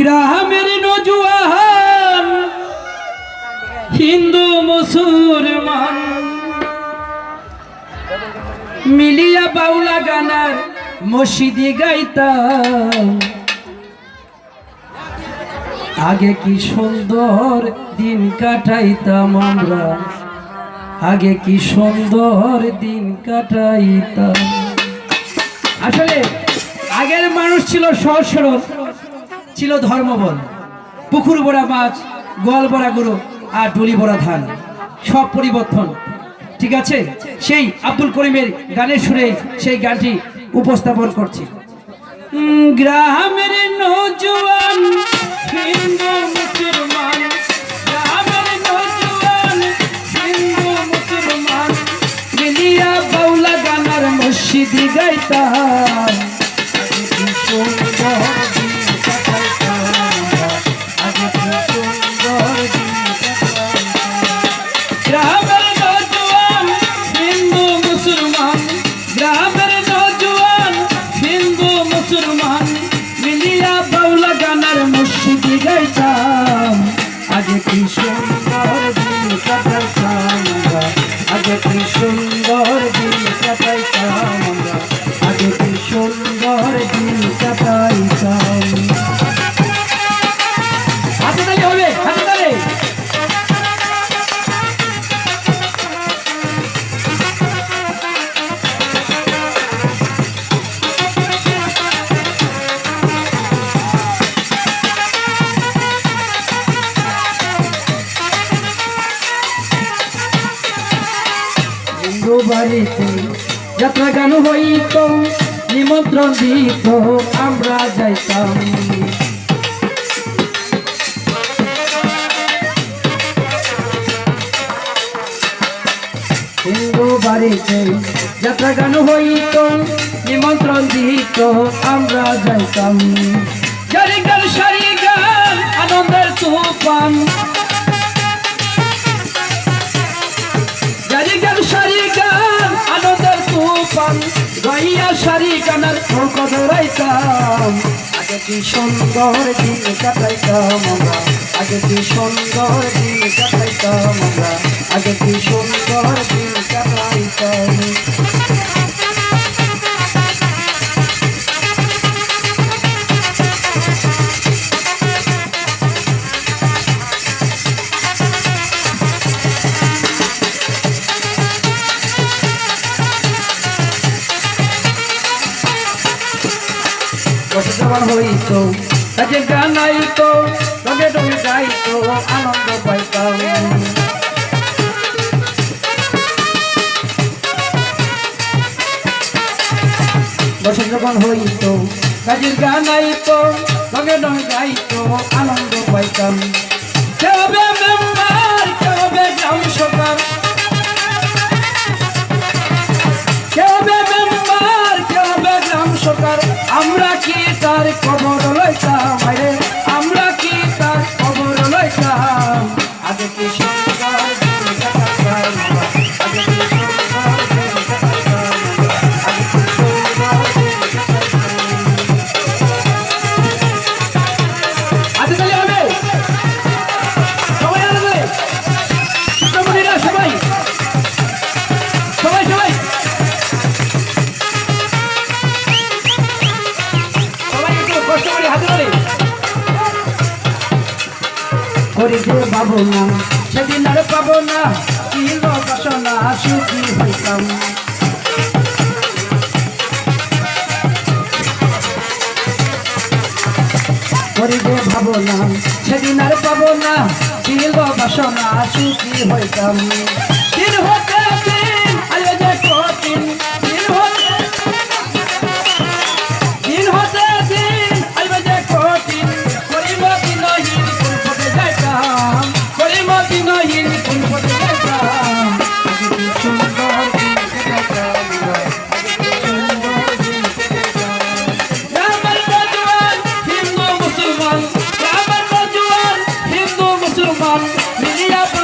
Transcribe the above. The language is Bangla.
গ্রামের নজুয়ান, হিন্দু মুসলমান। মিলিয়া বাউলা গানার মসজিদে গাইতাম। আগে কি সুন্দর দিন কাটাইতাম আমরা? আগে কি সুন্দর দিন কাটাইতাম? আসলে আগের মানুষ ছিল সহজ সরল। ছিল ধর্মবল পুকুর ভরা মাছ, গোয়াল ভরা গরু আর ডুলি ভরা ধান। সব পরিবর্তন। ঠিক আছে? সেই আব্দুল করিমের গানের সুরে সেই গানটি উপস্থাপন করছি। গ্রামের নজওয়ান, হিন্দু হিন্দু বাড়িতে যাত্রা গান হইত, নিমন্ত্রণ দিত, আমরা যাইতাম। হিন্দু বাড়িতে যাত্রা গান হইত, নিমন্ত্রণ দিত, আমরা যাইতাম। সারি গান, আনন্দের তুফান তুফান গাইয়া শাড়ি কানার ফোক ধরাইতাম। আগে কি সুন্দর দিন কাটাইতাম আমরা? আগে কি সুন্দর দিন কাটাইতাম আমরা? আগে কি সুন্দর দিন কাটাইতাম? বসবান হইত। কাজে গান আইত তবে তুমি গাইত, আনন্দ পাইতাম বসবান হইত কাজের গান আইত তবে তুমি গাইত, আনন্দ পাইতাম। সরকার আমরা কি তার করে যে পাবো না সেদিন আর পাবো না কি বাসনা, সুখী হইতাম। ভাবো না সেদিন আর পাবো না কি বাসনা, সুখী হইতাম। দিন হতে